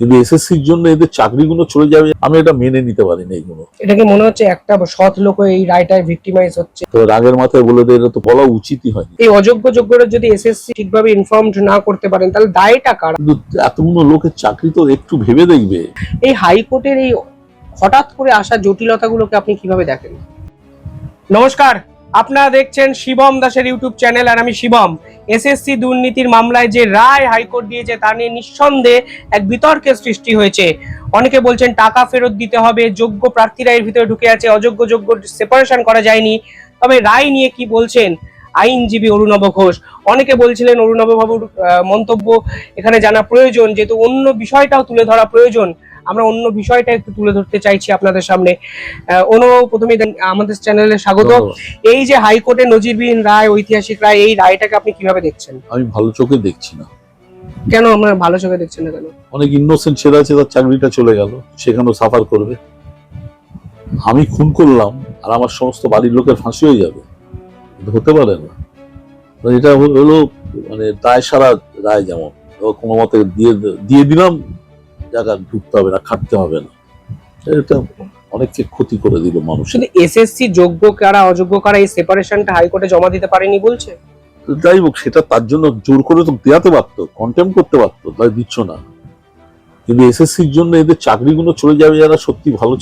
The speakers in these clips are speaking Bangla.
কিন্তু এসএসসির জন্য এদের চাকরিগুলো চলে যাবে আমি এটা মেনে নিতে পারি না এইগুলো। এটা কি মনে হচ্ছে একটা সৎ লোক এই রায়টায় ভিক্টিমাইজ হচ্ছে? তো রাগের মাথায় বলে দেয় এটা তো বলা উচিতই হয়নি। এই অযোগ্য যোগ্যরা যদি এসএসসি ঠিকভাবে ইনফর্মড না করতে পারেন তাহলে দায়টা কার? কিন্তু এতগুলো লোকের চাকরি তো একটু ভেবে দেখবে। এই হাইকোর্টের এই হঠাৎ করে আসা জটিলতাগুলোকে আপনি কীভাবে দেখেন? নমস্কার! আপনারা দেখছেন শিবম দাসের ইউটিউব চ্যানেল আর আমি শিবম। এসএসসি দুর্নীতির মামলায় যে রায় হাইকোর্ট দিয়েছে তা নিয়ে নিঃসন্দেহে এক বিতর্কের সৃষ্টি হয়েছে। অনেকে বলছেন টাকা ফেরত দিতে হবে, যোগ্য প্রার্থীরা এর ভিতরে ঢুকে আছে, অযোগ্য যোগ্য সেপারেশন করা যায়নি। তবে রায় নিয়ে কি বলছেন আইনজীবী অরুণব ঘোষ? অনেকে বলছিলেন অরুণব বাবুর মন্তব্য এখানে জানা প্রয়োজন, যেহেতু অন্য বিষয়টাও তুলে ধরা প্রয়োজন। আমরা অন্য বিষয়টা একটু তুলে ধরতে চাইছি আপনাদের সামনে। আহ, অনু প্রথমে আমাদের চ্যানেলে স্বাগত। এই যে হাইকোর্টে নজিরবিহীন রায় ঐতিহাসিক রায় এই রায়টাকে আপনি কীভাবে দেখছেন? আমি ভালো চোখে দেখছি না। কেন? আমরা ভালো চোখে দেখছেন না কেন? অনেক ইনোসেন্ট ছেলে আছে তার চাকরিটা চলে গেল সেখানেও সাফার করবে। আমি খুন করলাম আর আমার সমস্ত বাড়ির লোকের ফাঁসি হয়ে যাবে। হতে পারে না। এটা হল- মানে দায় সারা রায় যেমন। কোনো মতে দিয়ে দিয়ে দিলাম জায়গা ঢুকতে হবে না খাটতে হবে না। এটা অনেককে ক্ষতি করে দিল মানুষ। শুধু এসএসসি যোগ্য কারা অযোগ্য কারা এই সেপারেশনটা হাইকোর্টে জমা দিতে পারেনি বলছে? যাই হোক সেটা তার জন্য জোর করে তো দেওয়াতে পারতো কন্টেম করতে পারতো তাই দিচ্ছ না। কিন্তু এসএসসির জন্য এদের চাকরিগুলো চলে যাবে যারা সত্যি ভালো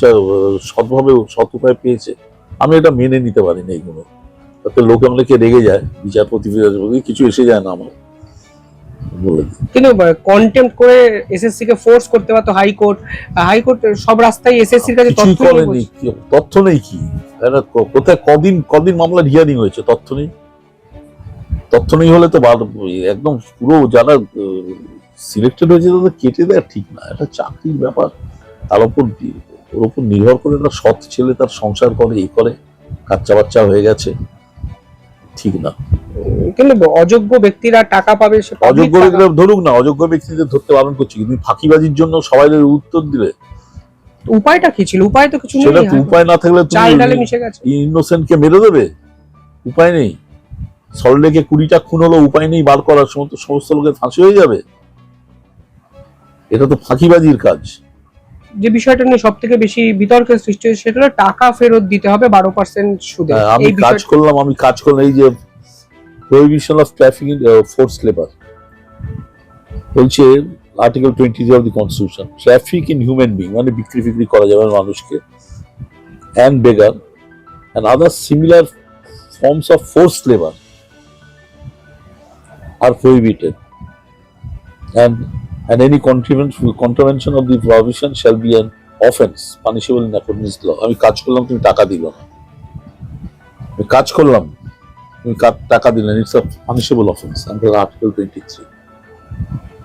সৎভাবে সৎ উপায় পেয়েছে। আমি এটা মেনে নিতে পারি না এইগুলো তাতে লোকে অনেকে রেগে যায় বিচারপতি বিচারপতি কিছু এসে যায় না আমার। বলে দিই। কিন্তু কন্টেম্প করে এসএসসি কে ফোর্স করতে পারতো হাইকোর্ট হাইকোর্ট সব রাস্তায় এসএসসির কাছে তথ্য নেই তথ্য নেই কি? কোথায় কদিন কদিন মামলার হিয়ারিং হয়েছে? তথ্য নেই? তথ্য নেই হলে তো একদম পুরো যারা সিলেক্টেড হয়েছে তাদের কেটে দেয় ঠিক না। এটা চাকরির ব্যাপার। তার উপর ওর উপর নির্ভর করে একটা সৎ ছেলে তার সংসার করে এই করে বাচ্চা বাচ্চা হয়ে গেছে। ঠিক না। কিন্তু অযোগ্য ব্যক্তিরা টাকা পাবে অযোগ্য ব্যক্তিরা ধরুক না অযোগ্য ব্যক্তিদের ধরতে বারণ করছি কিন্তু ফাঁকিবাজির জন্য সবাই উত্তর দিলে উপায়টা কি ছিল? উপায় তো কিছু নেই। উপায় না থাকলে তুমি মিশে গেছে। ইনোসেন্টকে মেরে দেবে? উপায় নেই। সল্টলেকে কুড়িটা খুন হলো উপায় নেই বার করার সমস্ত সমস্ত লোকের ফাঁসি হয়ে যাবে। এটা তো ফাঁকিবাজির কাজ। যে বিষয়টা নিয়ে সব থেকে বেশি বিতর্কের সৃষ্টি হয়েছে সেটা হলো টাকা ফেরত দিতে হবে বারো পার্সেন্ট সুদে। হ্যাঁ, আমি কাজ করলাম আমি কাজ করলাম এই যে prohibition of traffic force labour বলছে article twenty three of the constitution traffic in human being মানে বিক্রি ফিক্রি করা যাবে মানুষকে and beggar and other similar forms of force labour are prohibited. And and any contravention of the provision shall be an offense, punishable in accordance with law. আমি কাজ করলাম, তুমি টাকা দিল না। আমি কাজ করলাম। তুমি টাকা দিলেন it's a punishable offence under article twenty three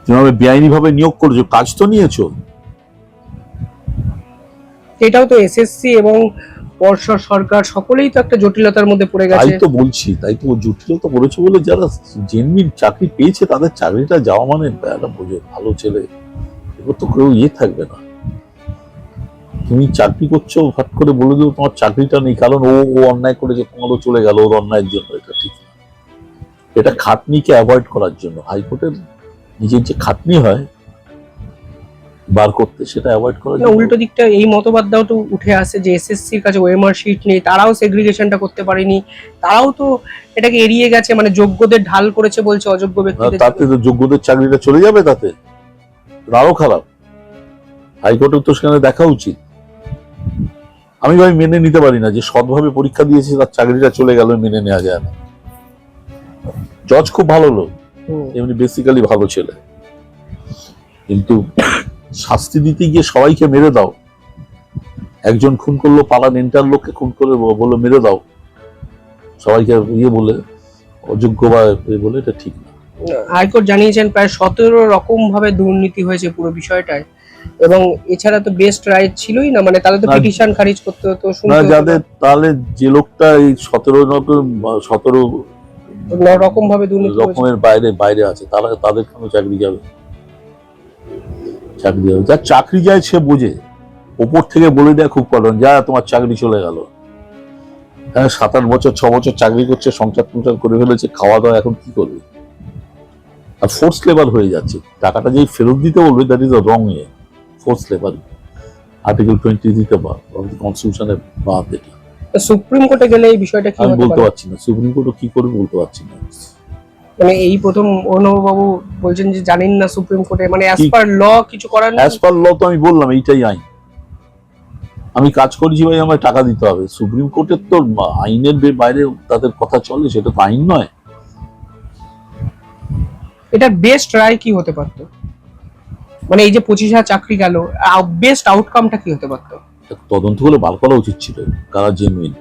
তুমি আমি বেআইনি নিয়োগ করেছ কাজ তো নিয়েছো। এটাও তো এসএসসি এবং পর্ষদ সরকার সকলেই তো একটা জটিলতার মধ্যে পড়ে তাই গেছে তো বলছি তাই তো জটিলতা পড়েছে বলে যারা জেনমিন চাকরি পেয়েছে তাদের চাকরিটা যাওয়া মানে একটা বোঝো ভালো ছেলে। এবার তো কেউ ইয়ে থাকবে না। তুমি চাকরি করছ হট করে বলে দেবো তোমার চাকরিটা নেই কারণ ও ও অন্যায় করে করেছে তোমারও চলে গেল ওর অন্যায়ের জন্য এটা ঠিক এটা খাটনিকে অ্যাভয়েড করার জন্য। হাইকোর্টের নিজের যে খাটনি হয় বার করতে সেটা অ্যাভয়েড করার জন্য। উল্টো দিকটা এই মতবাদটাও তো উঠে আসে যে এসএসসির কাছে ওএমআর শিট নেই তারাও সেগ্রিগেশনটা করতে পারেনি তারাও তো এটাকে এড়িয়ে গেছে মানে যোগ্যদের ঢাল করেছে বলছে অযোগ্য ব্যক্তিদের তাতে তো যোগ্যদের চাকরিটা চলে যাবে তাতে। আরও খারাপ। হাইকোর্টের তো সেখানে দেখা উচিত। আমি ভাই মেনে নিতে পারি না যে সৎভাবে পরীক্ষা দিয়েছে তার চাকরিটা চলে গেল মেনে নেওয়া যায় না। জজ খুব ভালো লোক। এমনি বেসিক্যালি ভালো ছেলে। কিন্তু শাস্তি দিতে গিয়ে সবাইকে মেরে দাও। একজন খুন করল পাড়ার এন্টার লোককে খুন করে বলল মেরে দাও। সবাইকে ইয়ে বলে অযোগ্য বা বলে এটা ঠিক না। হাইকোর্ট জানিয়েছেন প্রায় সতেরো রকম ভাবে দুর্নীতি হয়েছে পুরো বিষয়টায়। এবং এছাড়া তো বেস্ট রাইট ছিলই না মানে তাহলে তো পিটিশন খারিজ করতে হতো না যাদের তাহলে যে লোকটা এই সতেরো সতেরো রকম ভাবে দুর্নীতি রকমের বাইরে বাইরে আছে তারা তাদের কেন চাকরি যাবে? চাকরি যাবে। যার চাকরি যায় সে বোঝে। ওপর থেকে বলে দেয় খুব কলন যা তোমার চাকরি চলে গেল। হ্যাঁ সাত আট বছর ছ বছর চাকরি করছে সংসার টংসার করে ফেলেছে খাওয়া দাওয়া এখন কি করবে? আর ফোর্স লেবার হয়ে যাচ্ছে। টাকাটা যেই ফেরত দিতে বলবে দ্যাট ইজ রং ইয়ে ফোর্স লেবার আর্টিকেল টোয়েন্টি দিতে বা কনস্টিটিউশনের বাদ এটা। সুপ্রিম কোর্টে গেলে এই বিষয়টা কি আমি বলতে পারছি না। সুপ্রিম কোর্টও কি করবে বলতে পারছি না। মানে এই প্রথম অর্ণববাবু বলছেন যে জানেন না সুপ্রিম কোর্টে মানে অ্যাজ পার ল কিছু করার অ্যাজ পার ল তো আমি বললাম এইটাই আইন। আমি কাজ করেছি ভাই আমায় টাকা দিতে হবে। সুপ্রিম কোর্টের তো আইনের বাইরে তাদের কথা চলে সেটা তো আইন নয়। এটা বেস্ট রায় কি হতে পারতো? মানে এই যে পঁচিশ হাজার চাকরি গেল বেস্ট আউটকামটা কি হতে পারতো? তদন্তগুলো বার করা উচিত ছিল কারা জেনুইন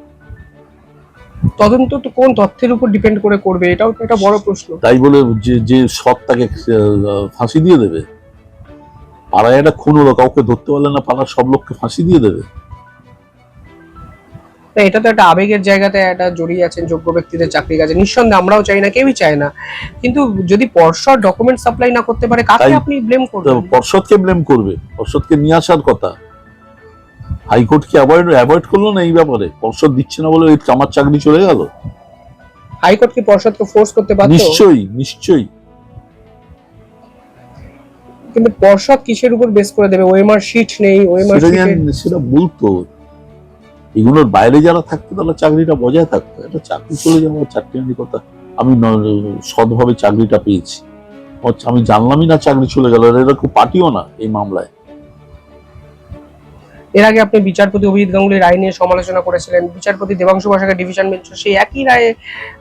তদন্ত তো কোন তথ্যের উপর ডিপেন্ড করে করবে এটাও তো একটা বড় প্রশ্ন। তাই বলে যে যে সৎ তাকে ফাঁসি দিয়ে দেবে। পাড়ায় একটা খুন হলো কাউকে ধরতে পারলে না পাড়ার সব লোককে ফাঁসি দিয়ে দেবে। এটা তো একটা আবেগের জায়গাতে একটা জড়িয়ে আছেন যোগ্য ব্যক্তিদের চাকরি কাজে। নিঃসন্দেহে আমরাও চাই না কেউই চায় না। কিন্তু যদি পর্ষদ ডকুমেন্ট সাপ্লাই না করতে পারে কাকে আপনি ব্লেম করবেন? পর্ষদকে ব্লেম করবে। পর্ষদকে নিয়ে আসার কথা। হাইকোর্ট কি অ্যাভয়েড অ্যাভয়েড করল না এই ব্যাপারে? পর্ষদ দিচ্ছে না বলে আমার চাকরি চলে গেল? হাইকোর্ট কি পর্ষদকে ফোর্স করতে বাধ্য? নিশ্চয়ই নিশ্চয়ই। কিন্তু পর্ষদ কিসের উপর বেস করে দেবে? ওএমআর শিট নেই ওএমআর শিটে সেটা বলতো এগুলোর বাইরে যারা থাকতো তাহলে চাকরিটা বজায় থাকতো। একটা চাকরি চলে যাওয়ার চাকরি কথা। আমি সৎভাবে চাকরিটা পেয়েছি। আমি জানলামই না চাকরি চলে গেল। এরকম পার্টিও না এই মামলায়। এর আগে আপনি বিচারপতি অভিজিৎ গাঙ্গুলির রায় নিয়ে সমালোচনা করেছিলেন। বিচারপতি দেবাংশু বসাকের ডিভিশন বেঞ্চ সেই একই রায়ে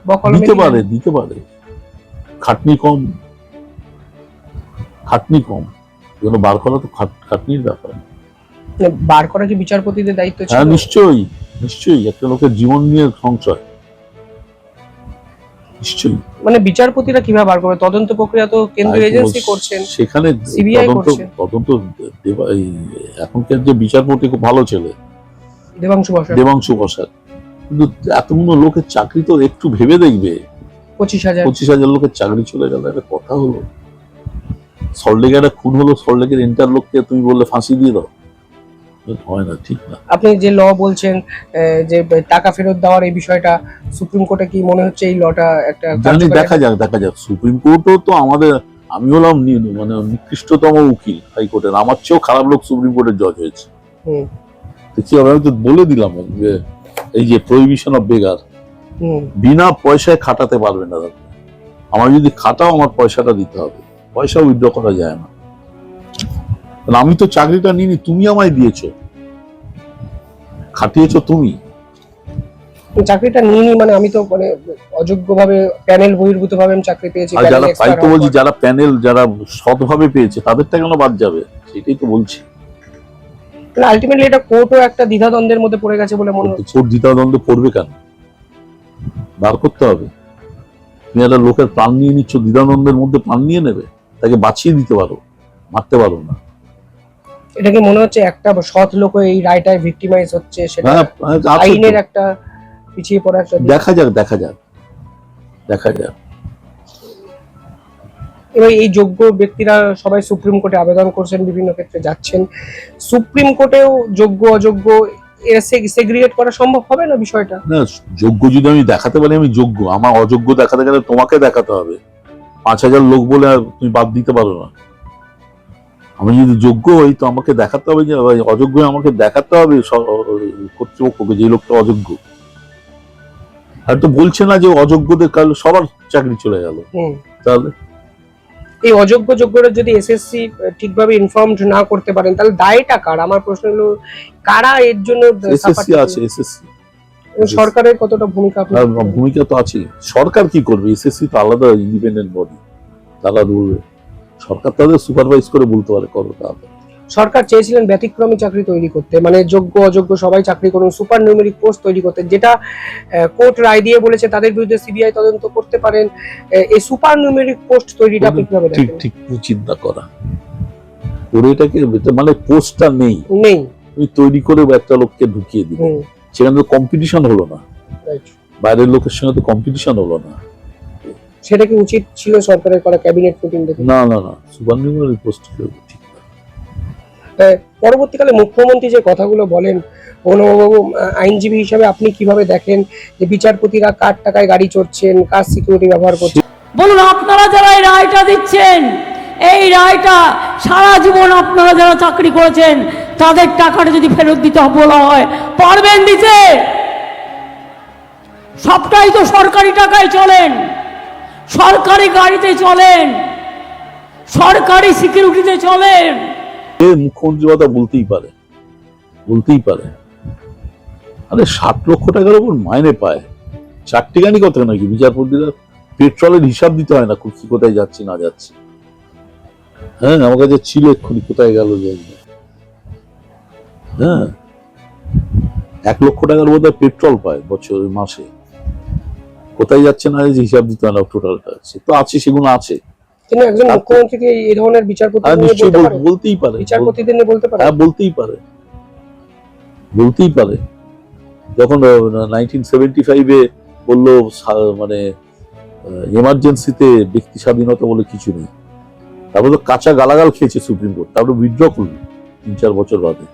বকল দিতে পারে দিতে পারে। খাটনি কম। খাটনি কম। এগুলো বার করা তো খাট- খাটনির ব্যাপার। বার করা কি বিচারপতিদের দায়িত্ব ছিল? হ্যাঁ নিশ্চয়ই নিশ্চয়ই একটা লোকের জীবন নিয়ে সংশয়। নিশ্চয়ই। মানে বিচারপতিরা কীভাবে বার করবে? তদন্ত প্রক্রিয়া তো কেন্দ্রীয় এজেন্সি করছেন সেখানে তদন্ত করছে। তদন্ত এখনকার যে বিচারপতি খুব ভালো ছেলে। দেবাংশু বসাক। দেবাংশু বসাক। কিন্তু এতগুলো লোকের চাকরি তো একটু ভেবে দেখবে। পঁচিশ হাজার। পঁচিশ হাজার লোকের চাকরি চলে গেল একটা কথা হলো। সল্টলেকে একটা খুন হলো সল্টলেকের এন্টার লোককে তুমি বললে ফাঁসি দিয়ে দাও। হয় না ঠিক না। আপনি যে ল বলছেন যে টাকা ফেরত দেওয়ার এই বিষয়টা সুপ্রিম কোর্টে কি মনে হচ্ছে এই লটা একটা জানি দেখা যাক দেখা যাক। সুপ্রিম কোর্টও তো আমাদের আমি হলাম মানে নিকৃষ্টতম উকিল হাইকোর্টের। আমার চেয়েও খারাপ লোক সুপ্রিম কোর্টের জজ হয়েছে। তো কি হবে আমি তো বলে দিলাম যে এই যে প্রহিবিশন অফ বেগার হুম। বিনা পয়সায় খাটাতে পারবে না তাকে। আমার যদি খাটাও আমার পয়সাটা দিতে হবে। পয়সা উইথড্র করা যায় না। আমি তো চাকরিটা নিইনি তুমি আমায় দিয়েছ। খাটিয়েছো তুমি। চাকরিটা নিয়ে নি মানে আমি তো মানে অযোগ্য ভাবে প্যানেল বহির্ভূত ভাবে আমি চাকরি পেয়েছি আর যারা তাই তো বলছি যারা প্যানেল যারা সৎভাবে পেয়েছে তাদেরটা কেন বাদ যাবে? সেটাই তো বলছি। আলটিমেটলি এটা কোর্টও একটা দ্বিধাদ্বন্দ্বের মধ্যে পড়ে গেছে বলে মনে হচ্ছে। কোর্ট দ্বিধাদ্বন্দ্ব পড়বে কেন? বার করতে হবে। তুমি একটা লোকের প্রাণ নিয়ে নিচ্ছ দ্বিধাদ্বন্দ্বের মধ্যে প্রাণ নিয়ে নেবে তাকে বাঁচিয়ে দিতে পারো মারতে পারো না। এটা কি মনে হচ্ছে একটা সৎ লোক এই রায়টায় ভিক্টিমাইজ হচ্ছে সেটা হ্যাঁ, হ্যাঁ। আইনের একটা পিছিয়ে পড়া একটা দেখা যাক দেখা যাক দেখা যাক। এবার এই যোগ্য ব্যক্তিরা সবাই সুপ্রিম কোর্টে আবেদন করছেন বিভিন্ন ক্ষেত্রে যাচ্ছেন। সুপ্রিম কোর্টেও যোগ্য অযোগ্য এরা সেগ্রিগেট করা সম্ভব হবে না বিষয়টা? না যোগ্য যদি আমি দেখাতে পারি আমি যোগ্য। আমার অযোগ্য দেখাতে গেলে তোমাকে দেখাতে হবে। পাঁচ হাজার লোক বলে আর তুমি বাদ দিতে পারো না। আমি যদি যোগ্য হই তো আমাকে দেখাতে হবে যে অযোগ্য আমাকে দেখাতে হবে কর্তৃপক্ষকে যে লোকটা অযোগ্য। আর তো বলছে না যে অযোগ্যদের কাল সবার চাকরি চলে গেল। তাহলে? এই অযোগ্য যোগ্যরা যদি এসএসসি ঠিকভাবে ইনফর্মড না করতে পারেন তাহলে দায়টা কার? আমার প্রশ্ন হলো কারা এর জন্য এসএসসি আছে এসএসসি সরকারের কতটা ভূমিকা ভূমিকা তো আছে সরকার কি করবে? এসএসসি তো আলাদা ইন্ডিপেন্ডেন্ট বডি তারা বলবে সরকার তাদের সুপারভাইজ করে বলতে পারে করো তাহলে সরকার চেয়েছিলেন ব্যতিক্রমী চাকরি তৈরি করতে মানে যোগ্য অযোগ্য সবাই চাকরি করুন সুপার নিউমেরিক পোস্ট তৈরি করতে যেটা কোর্ট রায় দিয়ে বলেছে তাদের বিরুদ্ধে সিবিআই তদন্ত করতে পারেন। এই সুপার নিউমেরিক পোস্ট তৈরিটা আপনি কীভাবে ঠিক ঠিক চিন্তা করা। করে এটাকে এটা মানে পোস্টটা নেই। নেই। তুমি তৈরি করে একটা লোককে ঢুকিয়ে দিবে সেখানে তো কম্পিটিশন হলো না. বাইরের লোকের সঙ্গে তো কম্পিটিশন হলো না। সেটা কি উচিত ছিল সরকারের করা ক্যাবিনেট মিটিং না না না সুপার নিউমারি পোস্ট ঠিক পরবর্তীকালে মুখ্যমন্ত্রী যে কথাগুলো বলেন অনবাবু আইনজীবী হিসাবে আপনি কীভাবে দেখেন যে বিচারপতিরা কার টাকায় গাড়ি চড়ছেন কার সিকিউরিটি ব্যবহার করছেন? বলুন আপনারা যারা এই রায়টা দিচ্ছেন এই রায়টা সারা জীবন আপনারা যারা চাকরি করেছেন তাদের টাকাটা যদি ফেরত দিতে বলা হয় পারবেন দিতে? সবটাই তো সরকারি টাকায় চলেন। সরকারি গাড়িতে চলেন, সরকারি সিকিউরিটিতে চলেন। মুখ্যমন্ত্রী কথা বলতেই পারে বলতেই পারে। আরে ষাট লক্ষ টাকার উপর মাইনে পায়। চারটি গানি কথা নাকি? বিচারপতিরা পেট্রোলের হিসাব দিতে হয় না কি কোথায় যাচ্ছে, না যাচ্ছে। হ্যাঁ আমার কাছে ছিল এক্ষুনি, কোথায় গেল হ্যাঁ এক লক্ষ টাকার বোধহয় পেট্রোল পায় বছর, মাসে। কোথায় যাচ্ছে না হিসাব দিতে হয় না টোটালটা সে তো আছে সেগুলো আছে। কিন্তু একজন মুখ্যমন্ত্রীকে এই ধরনের বিচারপতি নিশ্চয়ই পারে। বলতেই পারে। বিচারপতিদের নিয়ে বলতে পারে। হ্যাঁ বলতেই পারে। বলতেই পারে। যখন নাইনটিন সেভেন্টি ফাইভে বলল মানে এমার্জেন্সিতে ব্যক্তি স্বাধীনতা বলে কিছু নেই। তারপরে তো কাঁচা গালাগাল খেয়েছে সুপ্রিম কোর্ট। তারপরে উইথড্র করল তিন চার বছর বাদে।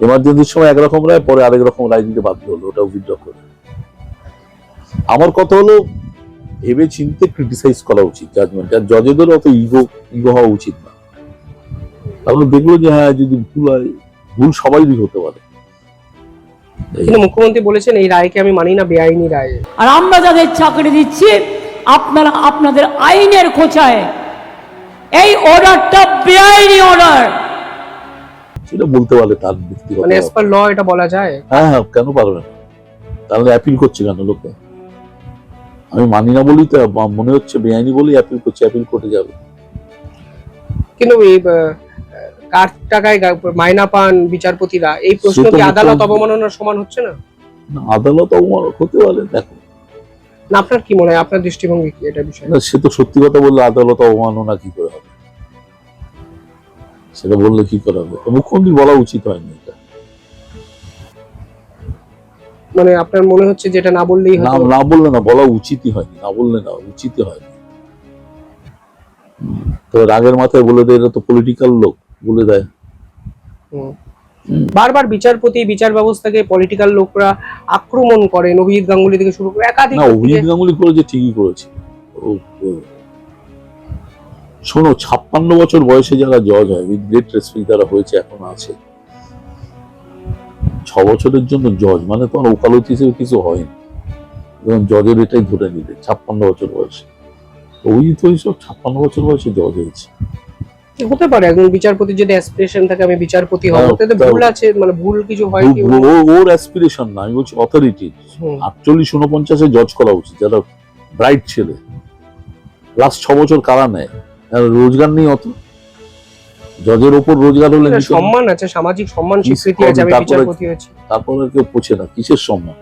এমার্জেন্সির সময় একরকম রায় পরে আরেক রকম রায় দিতে বাধ্য হলো ওটা উইথড্র করে। আমার কথা হলো ভেবে চিনতে ক্রিটিসাইজ করা উচিত জাজমেন্ট আর জজেদের অত ইগো ইগো হওয়া উচিত না। তারপরে দেখল যে হ্যাঁ যদি ভুল হয় ভুল সবাইরই হতে পারে। কিন্তু মুখ্যমন্ত্রী বলেছেন এই রায়কে আমি মানি না বেআইনি রায়। আর আমরা যাদের চাকরি দিচ্ছি আপনারা আপনাদের আইনের খোঁচায়। এই অর্ডারটা বেআইনি অর্ডার সেটা বলতে পারে তার ব্যক্তিগত মানে পার ল এটা বলা যায়। হ্যাঁ হ্যাঁ কেন পারবে না? তাহলে অ্যাপিল করছে কেন লোকে আমি মানি না বলেই তো মনে হচ্ছে বেআইনি বলেই অ্যাপিল করছে অ্যাপিল কোর্টে যাবে। কিন্তু এই কার টাকায় মাইনা পান বিচারপতিরা এই প্রশ্ন কি আদালত অবমাননার সমান হচ্ছে না? না, আদালত অবমান হতে পারে দেখো। না আপনার কি মনে হয়? আপনার দৃষ্টিভঙ্গি কি এটা বিষয়ে? না সে তো সত্যি কথা বললে আদালত অবমাননা কি করে হবে? সেটা বললে কি করে হবে? মুখ্যমন্ত্রী বলা উচিত হয়নি। মানে আপনার মনে হচ্ছে যেটা না বললেই না না বললে না বলা উচিতই হয়নি না বললে না উচিতই হয়নি। তো রাগের মাথায় বলে দেয় এরা তো পলিটিক্যাল লোক বলে দেয়। বারবার বিচারপতি বিচার ব্যবস্থাকে পলিটিক্যাল লোকরা আক্রমণ করেন অভিজিৎ গাঙ্গুলি থেকে শুরু করে একাধিক না অভিজিৎ গাঙ্গুলি করেছে ঠিকই করেছে। শোনো ছাপ্পান্ন বছর বয়সে যারা জজ হয় উইথ গ্রেট রেসপেক্ট যারা হয়েছে এখন আছে ছ বছরের জন্য জজ মানে তোমার ওকালতি হিসেবে কিছু হয়নি। যেমন জজের এটাই ধরে নিলে ছাপ্পান্ন বছর বয়সে। অভিজিৎ ওইসব ছাপ্পান্ন বছর বয়সে জজ হয়েছে। হতে পারে একজন বিচারপতি যদি অ্যাসপিরেশন থাকে আমি বিচারপতি হব। হ্যাঁ, তাতে ভুল আছে মানে ভুল কিছু হয় কি? ওর অ্যাসপিরেশন না আমি বলছি অথরিটি। আটচল্লিশ উনপঞ্চাশে জজ করা উচিত যারা ব্রাইট ছেলে। লাস্ট ছ বছর কারা নেয়? রোজগার নেই অত? জজের ওপর রোজগার হলে। সম্মান আছে সামাজিক সম্মান স্বীকৃতি আছে আমি বিচারপতি হয়েছি। তারপরে কেউ পোছে না কিসের সম্মান?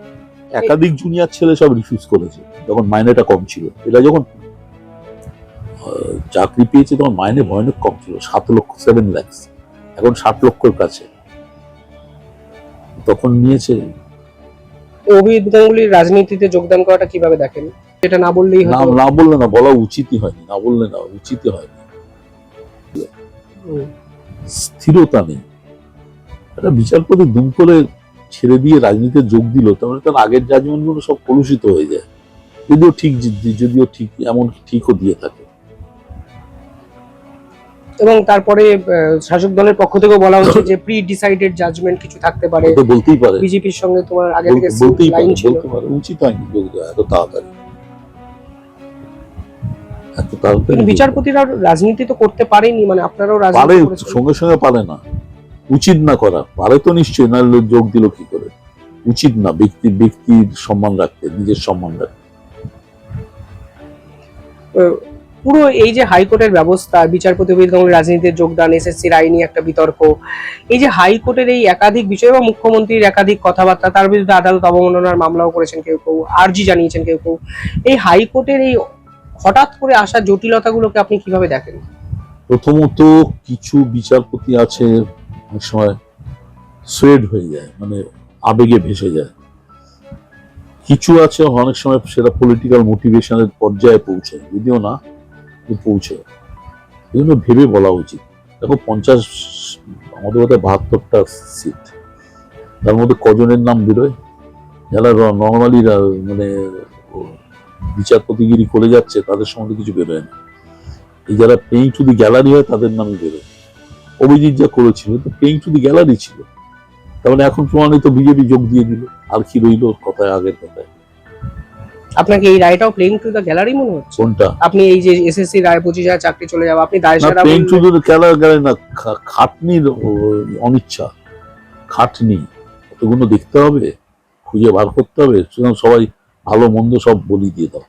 একাধিক জুনিয়র ছেলে সব রিফিউজ করেছে যখন মাইনেটা কম ছিল। এরা যখন চাকরি পেয়েছে তখন মাইনে ভয়ানক কম ছিল সাত লক্ষ সেভেন ল্যাক্স এখন ষাট লক্ষর কাছে। তখন নিয়েছে। অভিজিৎ গাঙ্গুলির রাজনীতিতে যোগদান করাটা কীভাবে দেখেন? এটা না বললেই না না বললে না বলা উচিতই হয়নি না বললে না উচিতই হয়নি। স্থিরতা নেই। একটা বিচারপতি দুম করে ছেড়ে দিয়ে রাজনীতিতে যোগ দিল তাহলে তার আগের জাজমেন্টগুলো সব কলুষিত হয়ে যায়। যদিও ঠিক যদিও ঠিক এমন ঠিকও দিয়ে থাকে। এবং তারপরে শাসক দলের পক্ষ থেকে বলা হচ্ছে যে প্রি ডিসাইডেড জাজমেন্ট কিছু থাকতে পারে। বলতেই পারে। বিজেপির সঙ্গে তোমার আগে থেকে বলতেই লাইন পারে ছিল। বলতে পারে উচিত হয়নি এত তাড়াতাড়ি। বিচারপতিরা রাজনীতি তো করতে পারেনি মানে আপনারাও পারে সঙ্গে সঙ্গে পারে না। উচিত না করা। পারে তো নিশ্চয়ই না যোগ দিল কি করে? উচিত না ব্যক্তি ব্যক্তির সম্মান রাখতে নিজের সম্মান রাখতে। পুরো এই যে হাইকোর্টের ব্যবস্থা বিচারপতি অভিজিৎ গাঙ্গুলি রাজনীতিতে যোগদান এসএসসির আইনি একটা বিতর্ক এই যে হাইকোর্টের এই একাধিক বিষয় বা মুখ্যমন্ত্রীর একাধিক কথাবার্তা তার বিরুদ্ধে আদালত অবমাননার মামলাও করেছেন কেউ কেউ আর্জি জানিয়েছেন কেউ কেউ এই হাইকোর্টের এই হঠাৎ করে আসা জটিলতাগুলোকে আপনি কীভাবে দেখেন? প্রথমত কিছু বিচারপতি আছে অনেক সময় সোয়েড হয়ে যায় মানে আবেগে ভেসে যায়। কিছু আছে, অনেক সময় সেটা পলিটিক্যাল মোটিভেশনের পর্যায়ে পৌঁছায়, যদিও না পৌঁছে জন্য ভেবে বলা উচিত। দেখো, পঞ্চাশ, আমাদের বোধহয় বাহাত্তরটা সিট তার মধ্যে কজনের নাম বেরোয়? যারা নর্মালি মানে বিচারপতিগিরি করে যাচ্ছে তাদের সম্বন্ধে কিছু বেরোয় না এই যারা পেইং টু দি গ্যালারি হয় তাদের নামে বেরোয় অভিজিৎ যা করেছিল তো পেইং টু দি গ্যালারি ছিল। তার মানে এখন প্রমাণিত বিজেপি যোগ দিয়ে দিল আর কি রইল কথায় আগের কথায়। আপনাকে এই রায়টাও প্লেইং টু দ্য গ্যালারি মনে হচ্ছে? কোনটা? আপনি এই যে এসএসসি রায় পঁচিশ হাজার চাকরি চলে যাবে আপনি দায় সারা পেইং টু দি গ্যালারি না খাটনির অনিচ্ছা। খাটনি। কতগুলো দেখতে হবে খুঁজে বার করতে হবে। সুতরাং সবাই ভালো মন্দ সব বলি দিয়ে দাও।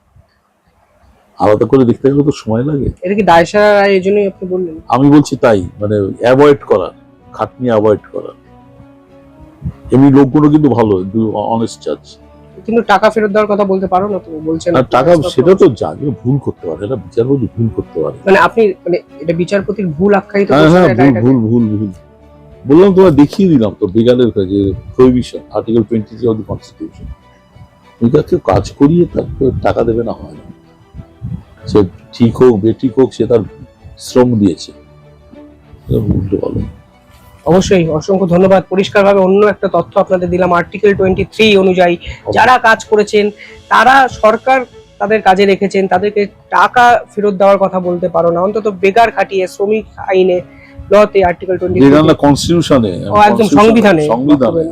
আলাদা করে দেখতে গেলে তো সময় লাগে। এটা কি দায় সারা রায় এই জন্যই আপনি বললেন? আমি বলছি তাই মানে অ্যাভয়েড করা খাটনি অ্যাভয়েড করা। এমনি লোকগুলো কিন্তু ভালো অনেস্ট চার্জ কিন্তু টাকা ফেরত দেওয়ার কথা বলতে পারো না তুমি বলছেন টাকা সেটা তো জানে ভুল করতে পারে এটা বিচারপতি ভুল করতে পারে। মানে আপনি মানে এটা বিচারপতির ভুল আখ্যায়িত হ্যাঁ হ্যাঁ ভুল ভুল ভুল ভুল। বললাম তোমায় দেখিয়ে দিলাম তো বেগালের কাছে prohibition article twenty three of the constitution তুমি কাছে কাজ করিয়ে তারপর টাকা দেবে না হয়। না সে ঠিক হোক বেঠিক হোক সে তার শ্রম দিয়েছে। উল্টো বলো। অবশ্যই অসংখ্য ধন্যবাদ। পরিষ্কারভাবে অন্য একটা তথ্য আপনাদের দিলাম। আর্টিকেল টোয়েন্টি থ্রি অনুযায়ী যারা কাজ করেছেন তারা সরকার তাদের কাজে রেখেছেন তাদেরকে টাকা ফেরত দেওয়ার কথা বলতে পারো না। অন্তত বেকার খাটিয়ে শ্রমিক আইনে লতে আর্টিকেল টোয়েন্টি কনস্টিটিউশনে একদম সংবিধানে। সংবিধানে।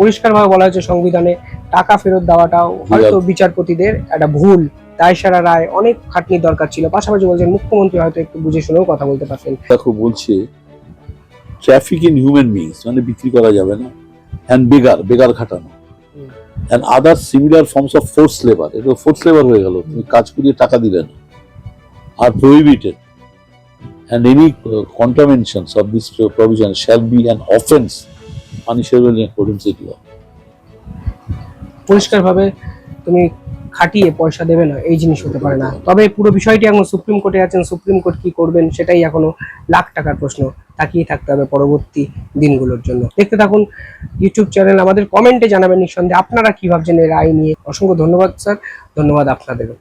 পরিষ্কার ভাবে বলা হয়েছে সংবিধানে টাকা ফেরত দেওয়াটাও হয়তো বিচারপতিদের একটা ভুল। দায় সারা রায় অনেক খাটনির দরকার ছিল। পাশাপাশি বলছেন মুখ্যমন্ত্রী হয়তো একটু বুঝে শুনেও কথা বলতে পারতেন দেখো বলছে ট্রাফিক ইন হিউম্যান বিংস মানে বিক্রি করা যাবে না। অ্যান্ড বেগার বেগার খাটানো। And other similar forms of force labour এটা ফোর্স লেবার হয়ে গেল তুমি কাজ করিয়ে টাকা দিলে না। আর prohibited and any contraventions of this provision shall be an offence punishable in accordance পরিষ্কারভাবে তুমি খাটিয়ে পয়সা দেবে না, এই জিনিস হতে পারে না। তবে পুরো বিষয়টি এখন সুপ্রিম কোর্টে আছেন সুপ্রিম কোর্ট কি করবেন সেটাই এখনও লাখ টাকার প্রশ্ন। তাকিয়ে থাকতে হবে পরবর্তী দিনগুলোর জন্য। দেখতে থাকুন ইউটিউব চ্যানেল আমাদের কমেন্টে জানাবেন নিঃসন্দেহে আপনারা কি ভাবছেন এর আই নিয়ে। অসংখ্য ধন্যবাদ স্যার ধন্যবাদ আপনাদেরও।